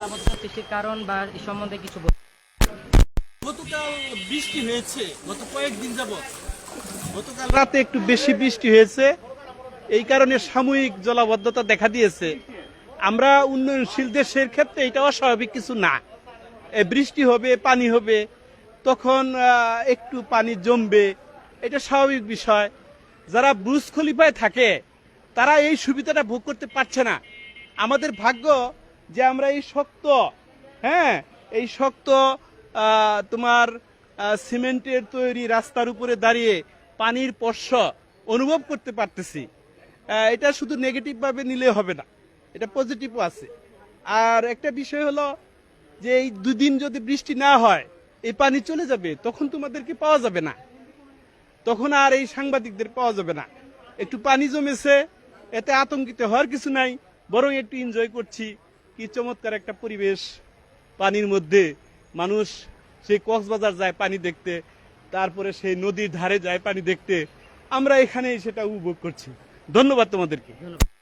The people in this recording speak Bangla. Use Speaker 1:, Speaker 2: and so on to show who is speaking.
Speaker 1: সৃষ্টির কারণ বা সম্বন্ধে কিছু বল-
Speaker 2: গতকাল বৃষ্টি হয়েছে গত কয়েকদিন যাবত গতকাল রাতে একটু বেশি বৃষ্টি হয়েছে এই কারণে সাময়িক জলাবদ্ধতা দেখা দিয়েছে। আমরা উন্নয়নশীল দেশের ক্ষেত্রে এটা অস্বাভাবিক কিছু না। বৃষ্টি হবে পানি হবে তখন আহ, একটু পানি জমবে এটা স্বাভাবিক বিষয়। যারা ব্রুজ খলিফায় থাকে তারা এই সুবিধাটা ভোগ করতে পারছে না। আমাদের ভাগ্য যে আমরা এই শক্ত হ্যাঁ এই শক্ত তোমার সিমেন্টের তৈরি রাস্তার উপরে দাঁড়িয়ে পানির স্পর্শ অনুভব করতে পারতেছি। এটা শুধু নেগেটিভ ভাবে নিলে হবে না, এটা পজিটিভও আছে। আর একটা বিষয় হলো যে এই দুদিন যদি বৃষ্টি না হয়, এই পানি চলে যাবে, তখন তোমাদেরকে পাওয়া যাবে না। তখন আর এই সাংবাদিকদের পাওয়া যাবে না। একটু পানি জমেছে, এতে আতঙ্কিত হওয়ার কিছু নাই, বরং একটু এনজয় করছি। কি চমৎকার একটা পরিবেশ পানির মধ্যে। মানুষ সেই কক্সবাজার যায় পানি দেখতে, তারপরে সেই নদীর ধারে যায় পানি দেখতে। আমরা এখানেই সেটা উপভোগ করছি। ধন্যবাদ তোমাদেরকে।
Speaker 1: ধন্যবাদ।